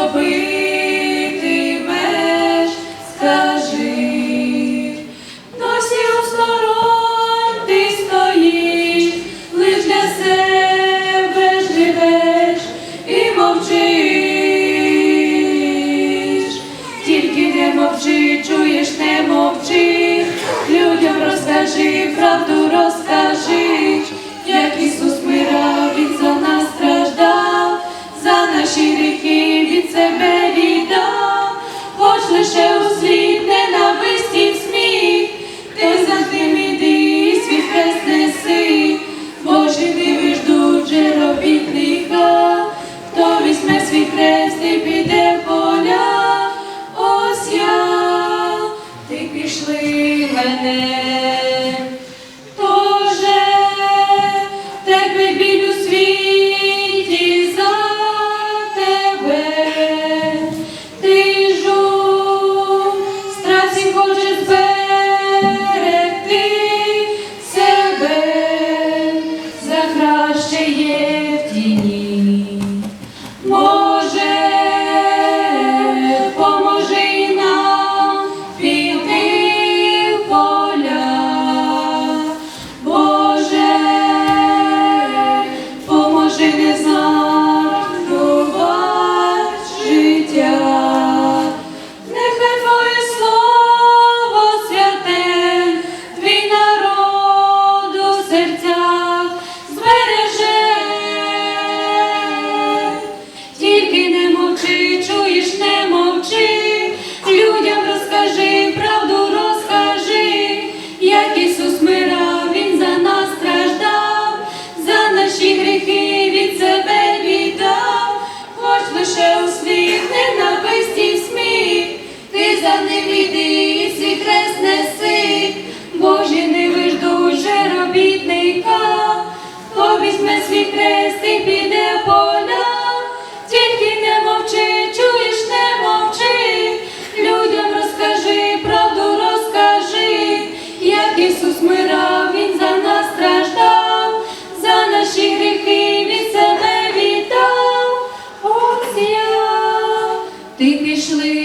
робитимеш, скажи, досі осторонь ти стоїш, лиш для себе живеш і мовчиш, тільки не мовчи, чуєш, не мовчи, людям розкажи, правду розкажи. лише у світ ненависті сміх, ти за тим іди світ свій хрест неси, бо живі ждуть же робітника, хто візьме свій хрест і піде. Лише у світ ненависті сміх, ти за ним іди і свій хрест неси, Божі не дуже же робітника, хто візьме свій хрест і піде поля, себе